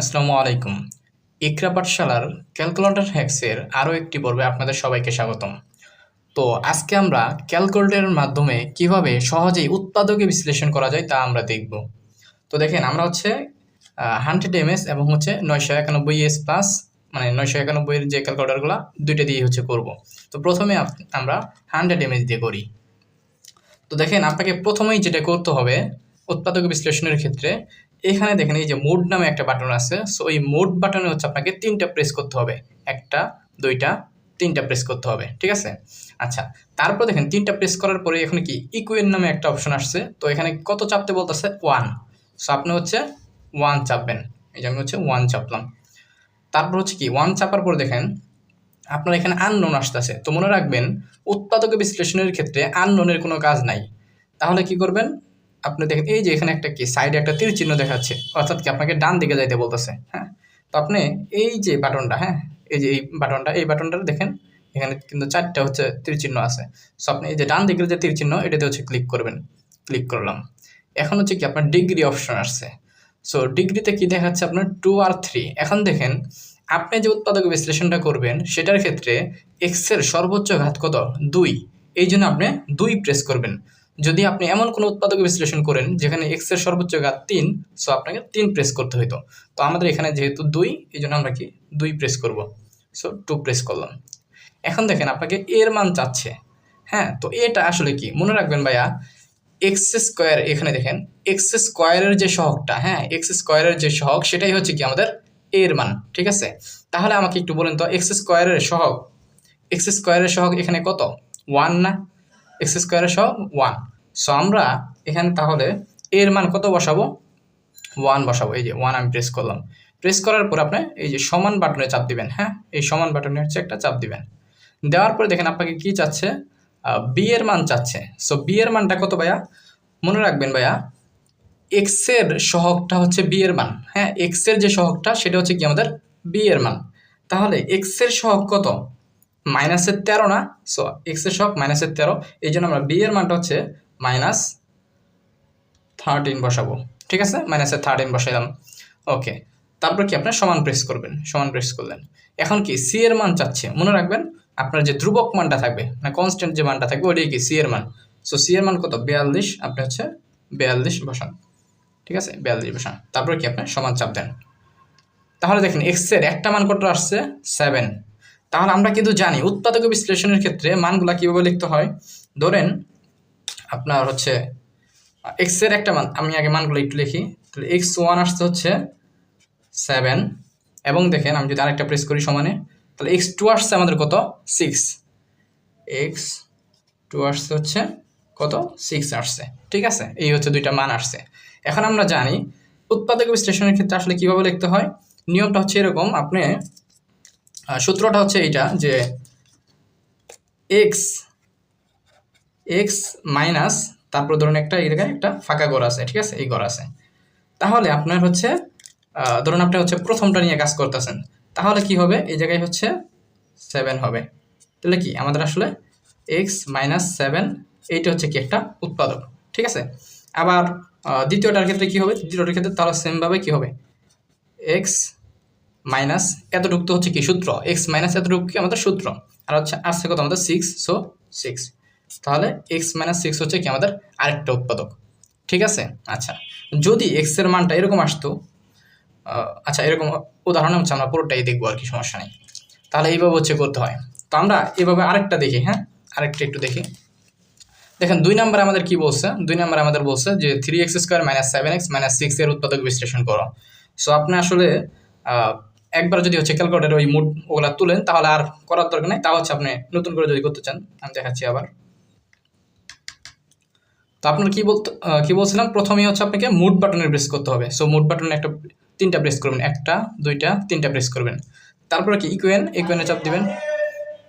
আসসালামু আলাইকুম। ইকরা পাঠশালার ক্যালকুলেটর হ্যাক্সের আরও একটি পর্বে আপনাদের সবাইকে স্বাগতম। তো আজকে আমরা ক্যালকুলেটরের মাধ্যমে কীভাবে সহজেই উৎপাদকে বিশ্লেষণ করা যায় তা আমরা দেখব। তো দেখেন, আমরা হচ্ছে হান্ড্রেড এমএস এবং হচ্ছে নয়শো একানব্বই এস প্লাস মানে নয়শো একানব্বইয়ের যে ক্যালকুলেটারগুলো, দুইটা দিয়ে হচ্ছে করব। তো প্রথমে আমরা হান্ড্রেড এমএস দিয়ে করি। তো দেখেন, আপনাকে প্রথমেই যেটা করতে হবে উৎপাদক বিশ্লেষণের ক্ষেত্রে এখানে দেখেন এই যে মোড নামে একটা বাটন আছে। সো এই মোড বাটনে হচ্ছে আপনাকে তিনটা প্রেস করতে হবে। একটা, দুইটা, তিনটা প্রেস করতে হবে। ঠিক আছে? আচ্ছা তারপর দেখেন তিনটা প্রেস করার পরে এখানে কি? ইকুয়েন নামে একটা অপশন আসছে। তো এখানে কত চাপতে বলতেছে? ওয়ান সো আপনি হচ্ছে ওয়ান চাপবেন। এই যে আমি হচ্ছে ওয়ান চাপলাম। তারপর হচ্ছে কি? ওয়ান চাপার পর দেখেন, আপনার এখানে আননোন আসতেছে। তো মনে রাখবেন, উৎপাদক বিশ্লেষণের ক্ষেত্রে আননোনের কোনো কাজ নাই। তাহলে কি করবেন? আপনি দেখেন, এই যে এখানে একটা কি, সাইডে একটা তীর চিহ্ন দেখাচ্ছে, অর্থাৎ কি আপনাকে ডান দিকে যাইতে বলতেছে হ্যাঁ? তো আপনি এই যে বাটনটা হ্যাঁ এই যে এই বাটনটা এই বাটনটা দেখেন, এখানে কিন্তু চারটা হচ্ছে তীর চিহ্ন আছে। সো আপনি এই যে ডান দিকের যে তীর চিহ্ন এটাতে হচ্ছে ক্লিক করবেন ক্লিক করলাম। এখন হচ্ছে কি আপনার ডিগ্রি অপশন আসছে। সো ডিগ্রিতে কি দেখাচ্ছে আপনার টু আর থ্রি এখন দেখেন, আপনি যে উৎপাদক বিশ্লেষণটা করবেন, সেটার ক্ষেত্রে এক্সের সর্বোচ্চ ঘাত কত? দুই। এই জন্য আপনি দুই প্রেস করবেন। যদি আপনি এমন কোনো উৎপাদক বিশ্লেষণ করেন যেখানে এক্সের সর্বোচ্চ ঘাত তিন সো আপনাকে তিন প্রেস করতে হইতো। তো আমাদের এখানে যেহেতু দুই এই জন্য আমরা কি দুই প্রেস করব। সো টু প্রেস করলাম। এখন দেখেন আপনাকে এর মান চাচ্ছে। হ্যাঁ তো এটা আসলে কি? মনে রাখবেন ভাইয়া এক্স স্কোয়ার এখানে দেখেন এক্স স্কোয়ারের যে সহগটা হ্যাঁ এক্স স্কোয়ারের যে সহগ, সেটাই হচ্ছে কি আমাদের এর মান, ঠিক আছে? তাহলে আমাকে একটু বলেন তো এক্স স্কোয়ারের সহগ এক্স স্কোয়ারের সহগ এখানে কত? ওয়ান না এক্স স্কোয়ারের সহগ ওয়ান সো আমরা এখানে তাহলে এর মান কত বসাবো? ওয়ান বসাবো। এই যে ওয়ান আমি প্রেস করলাম। প্রেস করার পর আপনি এই যে সমান বাটনে চাপ দিবেন হ্যাঁ? এই সমান বাটনে হচ্ছে একটা চাপ দিবেন। দেওয়ার পরে দেখেন আপনাকে কি চাচ্ছে? বি এর মান চাচ্ছে। সো বি এর মানটা কত ভাইয়া? মনে রাখবেন ভাইয়া এক্সের সহগটা হচ্ছে বি এর মান হ্যাঁ? এক্সের যে সহগটা, সেটা হচ্ছে কি আমাদের বি এর মান। তাহলে এক্সের সহগ কত? মাইনাসের তেরো না? সো এক্সের সহগ মাইনাসের তেরো। এই জন্য আমরা বি এর মানটা হচ্ছে মাইনাস থার্টিন বসাবো। ঠিক আছে? মাইনাসের থার্টিন বসাইলাম। ওকে তারপর কি আপনার সমান প্রেস করবেন? সমান প্রেস করলেন। এখন কি সি এর মান চাচ্ছে? মনে রাখবেন, আপনার যে ধ্রুবক মানটা থাকবে মানে কনস্ট্যান্ট যে মানটা থাকবে, ওটাই কি সি এর মান? সো সি এর মান কত? বিয়াল্লিশ। আপনি হচ্ছে বিয়াল্লিশ বসান। ঠিক আছে? বিয়াল্লিশ বসান। তারপর কি আপনি সমান চাপ দেন। তাহলে দেখেন এক্সের একটা মান কত আসছে? সেভেন তাহলে আমরা কিন্তু জানি উৎপাদক বিশ্লেষণের ক্ষেত্রে মানগুলা কীভাবে লিখতে হয়। ধরেন আপনার হচ্ছে এক্সের একটা মান, আমি আগে মানগুলো একটু লিখি। তাহলে এক্স ওয়ান আসছে হচ্ছে সেভেন এবং দেখেন আমি যদি আরেকটা প্রেস করি সমানে, তাহলে এক্স টু আসছে আমাদের কত? সিক্স এক্স টু আসছে হচ্ছে কত? সিক্স আসছে। ঠিক আছে? এই হচ্ছে দুইটা মান আসছে। এখন আমরা জানি উৎপাদক বিশ্লেষণের ক্ষেত্রে আসলে কীভাবে লিখতে হয়? নিয়মটা হচ্ছে এরকম, আপনি সূত্রটা হচ্ছে এইটা যে এক্স এক্স মাইনাস, তারপর ধরুন একটা, এই জায়গায় একটা ফাঁকা ঘর আছে, ঠিক আছে? এই ঘর আছে। তাহলে আপনার হচ্ছে ধরুন আপনি হচ্ছে প্রথমটা নিয়ে কাজ করতেছেন, তাহলে কি হবে? এই জায়গায় হচ্ছে সেভেন হবে। তাহলে কি? আমাদের আসলে এক্স মাইনাস সেভেন এইটা হচ্ছে কি একটা উৎপাদক, ঠিক আছে? আবার দ্বিতীয়টার ক্ষেত্রে কি হবে? দ্বিতীয়টার ক্ষেত্রে তাহলে সেমভাবে কি হবে? এক্স মাইনাস এতটুকু তো হচ্ছে কি সূত্র? এক্স মাইনাস এতটুকু কি আমাদের সূত্র? আর হচ্ছে আসছে কত আমাদের সিক্স সো সিক্স তাহলে এক্স মাইনাস সিক্স হচ্ছে কি আমাদের আরেকটা উৎপাদক। ঠিক আছে? আচ্ছা। যদি এক্সের মানটা এরকম আসতো আচ্ছা এরকম উদাহরণ হচ্ছে আমরা পুরোটাই দেখব আর কি, সমস্যা নেই। তাহলে এইভাবে হচ্ছে করতে হয়। তো আমরা এভাবে আরেকটা দেখি হ্যাঁ? আরেকটা একটু দেখি। দেখেন, দুই নম্বরে আমাদের কি বলছে? দুই নম্বরে আমাদের বলছে যে three x square minus seven x minus six এর উৎপাদক বিশ্লেষণ করো। সো আপনি আসলে একবার যদি হচ্ছে ক্যালকুলেটার ওই মুড ওগুলা তুলেন, তাহলে আর করার দরকার নেই। তা হচ্ছে আপনি নতুন করে যদি করতে চান, আমি দেখাচ্ছি আবার। তো আপনার কি বলতে কি বলছিলাম? প্রথমেই হচ্ছে আপনাকে মুড বাটনে প্রেস করতে হবে। সো মুড বাটনে একটা, তিনটা প্রেস করবেন। একটা, দুইটা, তিনটা প্রেস করবেন। তারপরে কি ইকুয়েন ইকুয়েনে চাপ দিবেন।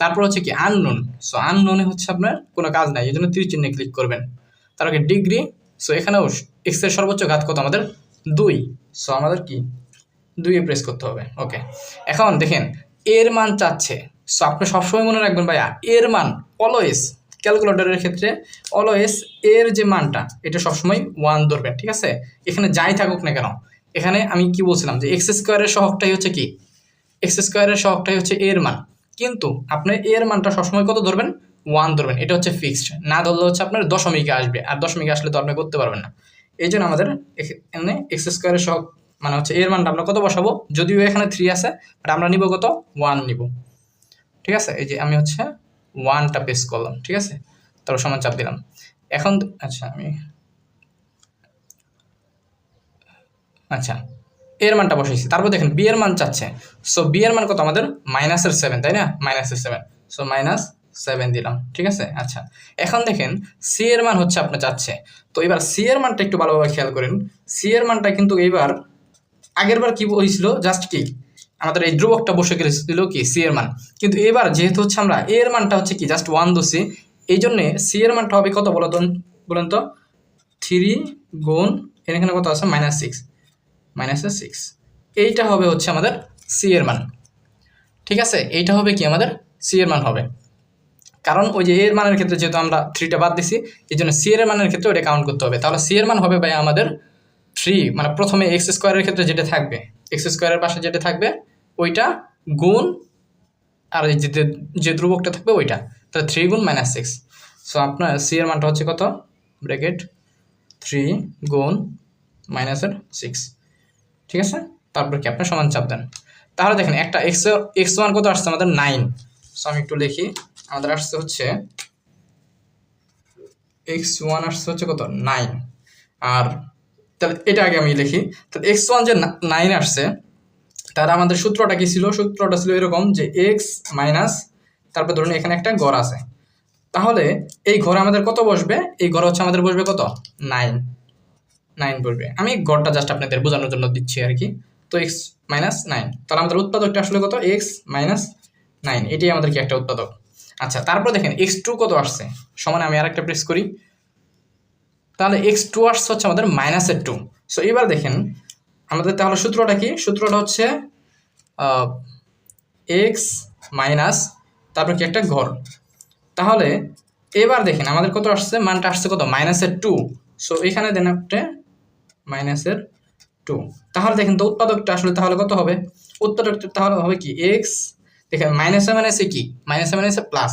তারপর হচ্ছে কি আননোন সো আননোনে হচ্ছে আপনার কোনো কাজ নাই এই জন্য তীর চিহ্নে ক্লিক করবেন। তারপরে ডিগ্রি সো এখানেও এক্সের সর্বোচ্চ ঘাত কত? আমাদের দুই। সো আমাদের কি? দুইয়ে প্রেস করতে হবে। ওকে এখন দেখেন, এর মান চাচ্ছে। সো আপনি সবসময় মনে রাখবেন ভাইয়া, এর মান অলওয়েজ ক্যালকুলেটরের ক্ষেত্রে অলওয়েজ এর যে মানটা, এটা সবসময় ওয়ান ধরবেন, ঠিক আছে? এখানে যাই থাকুক না কেন, এখানে আমি কি বলছিলাম যে এক্স স্কোয়ারের সহগটাই হচ্ছে কি? এক্স স্কোয়ারের সহগটাই হচ্ছে এর মান। কিন্তু আপনি এর মানটা সবসময় কত ধরবেন? ওয়ান ধরবেন। এটা হচ্ছে ফিক্সড না ধরলে হচ্ছে আপনার দশমিকে আসবে। আর দশমিকে আসলে তো আপনি করতে পারবেন না। এই জন্য আমাদের এখানে এক্স স্কোয়ারের সহগ মানে হচ্ছে এর মানটা আমরা কত বসাবো? যদিও এখানে থ্রি আছে বাট আমরা নিব কত? ওয়ান নিব। ঠিক আছে? এই যে আমি হচ্ছে ওয়ানটা পেস করলাম, ঠিক আছে? তারপর সমান চাপ দিলাম। এখন আচ্ছা আমি আচ্ছা এর মানটা বসাইছি। তারপর দেখেন বি এর মান চাচ্ছে। সো বি এর মান কত? আমাদের মাইনাসের সেভেন তাই না? মাইনাসের সেভেন সো মাইনাস সেভেন দিলাম, ঠিক আছে? আচ্ছা এখন দেখেন সি এর মান হচ্ছে আপনার চাচ্ছে। তো এবার সি এর মানটা একটু ভালোভাবে খেয়াল করেন। সি এর মানটা কিন্তু এইবার আগের বার কি হয়েছিল? জাস্ট কি? আমাদের এই ধ্রুবকটা বসে গেছিল কি? সি এর মান। কিন্তু এবার যেহেতু হচ্ছে আমরা এ এর মানটা হচ্ছে কি? জাস্ট ওয়ান দোষী। এই জন্যে সি এর মানটা হবে কত বলো বলেন তো? থ্রি গুণ এখানে কত আছে? মাইনাস সিক্স মাইনাস সিক্স এইটা হবে হচ্ছে আমাদের সি এর মান। ঠিক আছে? এইটা হবে কি আমাদের সি এর মান হবে। কারণ ওই যে এর মানের ক্ষেত্রে যেহেতু আমরা থ্রিটা বাদ দিছি এই জন্য সি এর মানের ক্ষেত্রে ওটা কাউন্ট করতে হবে। তাহলে সি এর মান হবে ভাই আমাদের থ্রি মানে প্রথমে এক্স স্কোয়ারের ক্ষেত্রে যেটা থাকবে এক্স স্কোয়ারের পাশে যেটা থাকবে, ওইটা গুণ, আর যে যে ধ্রুবকটা থাকবে ওইটা, তাহলে থ্রি গুণ মাইনাস সিক্স সো আপনার সি এর মানটা হচ্ছে কত? ব্র্যাকেট থ্রি গুণ মাইনাসের সিক্স ঠিক আছে? তারপর কি? আপনার সমান চাপ দেন। তাহলে দেখেন, একটা এক্স এক্স ওয়ান কত আসছে? আমাদের নাইন সো আমি একটু লিখি। আমাদের আসছে হচ্ছে এক্স ওয়ান আসছে হচ্ছে কত? নাইন আর তাহলে এটা আগে আমি লিখি। তাহলে এক্স ওয়ান যে নাইন আসছে তার আমাদের সূত্রটা কি ছিল? সূত্রটা ছিল এরকম যে এক্স মাইনাস তারপর ধরুন এখানে একটা ঘর আছে। তাহলে এই ঘরে আমাদের কত বসবে? এই ঘরে হচ্ছে আমাদের বসবে কত? নাইন নাইন বসবে। আমি গড়টা জাস্ট আপনাদের বোঝানোর জন্য দিচ্ছি আর কি। তো এক্স মাইনাস নাইন তাহলে আমাদের উৎপাদকটা আসলে কত? এক্স মাইনাস নাইন এটাই আমাদের কি একটা উৎপাদক। আচ্ছা তারপর দেখেন এক্স টু কত আসছে? সমানে আমি আরেকটা প্রেস করি। তাহলে এক্স টু আসছে হচ্ছে আমাদের মাইনাসের টু সো এবার দেখেন, আমাদের তাহলে সূত্রটা কি? সূত্রটা হচ্ছে এক্স মাইনাস তারপর কি একটা ঘর। তাহলে, এবার দেখেন, আমাদের কত আসছে? মানটা আসছে কত? মাইনাসের টু সো এখানে দেন একটা মাইনাসের টু তাহলে দেখেন তো উৎপাদকটা আসলে তাহলে কত হবে? উৎপাদকটা তাহলে হবে কি? এক্স দেখেন মাইনাসে মাইনাসে কি? মাইনাসে মাইনাসে প্লাস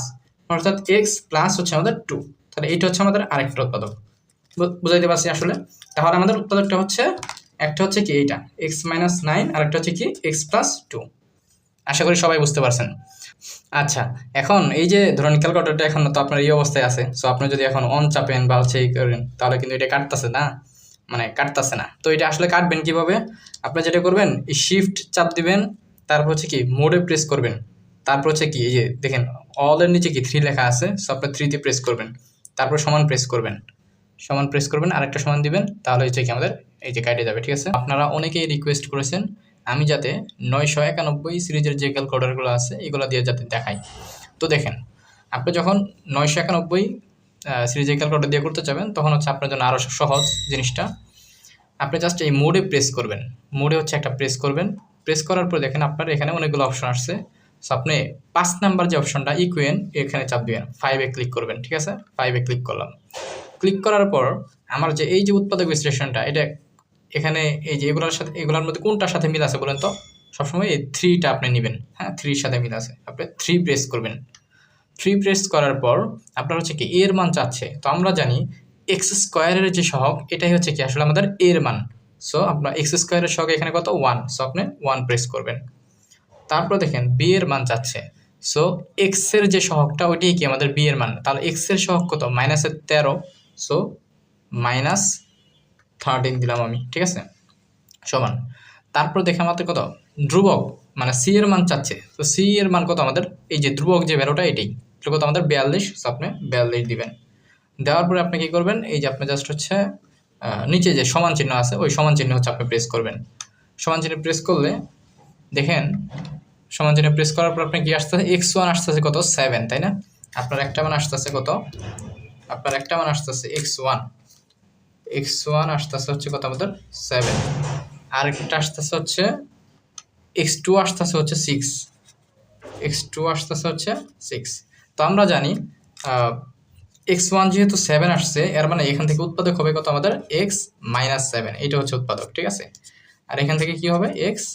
অর্থাৎ এক্স প্লাস হচ্ছে আমাদের টু তাহলে এইটা হচ্ছে আমাদের আরেকটা উৎপাদক। বুঝাইতে পারছি আসলে? তাহলে আমাদের উৎপাদকটা হচ্ছে, একটা হচ্ছে কি এইটা এক্স মাইনাস নাইন আর একটা হচ্ছে কি এক্স প্লাস টু আশা করি সবাই বুঝতে পারছেন। আচ্ছা এখন এই যে ধরুন ক্যালকুলেটরটা এখন তো আপনার এই অবস্থায় আছে। সো আপনি যদি এখন অন চাপেন বা হচ্ছে করেন, তাহলে কিন্তু এটা কাটতেছে না। মানে কাটতেছে না। তো এটা আসলে কাটবেন কীভাবে? আপনি যেটা করবেন, এই শিফট চাপ দিবেন, তারপর হচ্ছে কি মোডে প্রেস করবেন। তারপর হচ্ছে কি এই যে দেখেন অলের নিচে কি থ্রি লেখা আছে? সো আপনি থ্রিতে প্রেস করবেন। তারপর সমান প্রেস করবেন। সমান প্রেস করবেন, আরেকটা সমান দিবেন, তাহলে হচ্ছে কি আমাদের এই যে কাটে যাবে, ঠিক আছে? আপনারা অনেকেই রিকোয়েস্ট করেছেন, আমি যাতে নয়শো একানব্বই সিরিজের যে ক্যালকুলেটারগুলো আছে, এগুলো দিয়ে যাতে দেখাই। তো দেখেন, আপনি যখন নয়শো একানব্বই সিরিজের ক্যালকুলেটার দিয়ে করতে চাবেন, তখন হচ্ছে আপনার জন্য আরও সহজ জিনিসটা। আপনি জাস্ট এই মোডে প্রেস করবেন। মোডে হচ্ছে একটা প্রেস করবেন। প্রেস করার পর দেখেন আপনার এখানে অনেকগুলো অপশন আসছে। সো আপনি পাঁচ নাম্বার যে অপশনটা ইকুয়েন এখানে চাপ দিবেন। ফাইভে ক্লিক করবেন, ঠিক আছে? ফাইভে ক্লিক করলাম। ক্লিক করার পর আমার যে এই যে উৎপাদক বিশ্লেষণটা, এটা এখানে এই যে এগুলোর সাথে, এগুলোর মধ্যে কোনটার সাথে মিল আছে বলেন তো? সবসময় এই থ্রিটা আপনি নেবেন। হ্যাঁ থ্রির সাথে মিল আছে। আপনি থ্রি প্রেস করবেন। থ্রি প্রেস করার পর আপনার হচ্ছে কি, এর মান চাচ্ছে। তো আমরা জানি এক্স স্কোয়ারের যে সহগ, এটাই হচ্ছে কি আসলে আমাদের এর মান। সো আপনার এক্স স্কোয়ারের সহগ এখানে কত? ওয়ান সো আপনি ওয়ান প্রেস করবেন। তারপর দেখেন বি এর মান চাচ্ছে। সো এক্সের যে সহগটা, ওইটাই কি আমাদের বি এর মান? তাহলে এক্সের সহগ কত? মাইনাসের তেরো। সো মাইনাস থার্টিন দিলাম আমি, ঠিক আছে? সমান। তারপর দেখে আমাদের কত? ধ্রুবক মানে সি এর মান চাচ্ছে। তো সি এর মান কত আমাদের? এই যে ধ্রুবক যে ভ্যালুটা এটাই। এটা কত আমাদের? বিয়াল্লিশ আপনি বিয়াল্লিশ দিবেন। দেওয়ার পরে আপনি কী করবেন? এই যে আপনি জাস্ট হচ্ছে নিচে যে সমান চিহ্ন আছে, ওই সমান চিহ্ন হচ্ছে আপনি প্রেস করবেন। সমান চিহ্ন প্রেস করলে, দেখেন, সমান চিহ্ন প্রেস করার পর আপনি কি আসতেছে? এক্স ওয়ান আসতেছে কত? সেভেন তাই না? আপনার একটা মান আসতেছে কত? আপনার একটা মান আসতেছে এক্স ওয়ান এক্স ওয়ান আসতেছে হচ্ছে কত আমাদের? সেভেন আর একটা আসতেছে হচ্ছে এক্স টু আসতেছে হচ্ছে সিক্স এক্স টু আসতেছে হচ্ছে সিক্স তো আমরা জানি এক্স ওয়ান যেহেতু সেভেন আসছে, এর মানে এখান থেকে উৎপাদক হবে কত আমাদের? এক্স মাইনাস সেভেন এটা হচ্ছে উৎপাদক, ঠিক আছে? আর এখান থেকে কি হবে? এক্স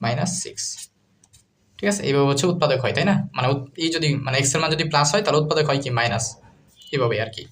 মাইনাস সিক্স ঠিক আছে? এইভাবে হচ্ছে উৎপাদক হয়, তাই না? মানে এই যদি মানে এক্সের মান যদি প্লাস হয়, তাহলে উৎপাদক হয় কি? মাইনাস এভাবে আর কি।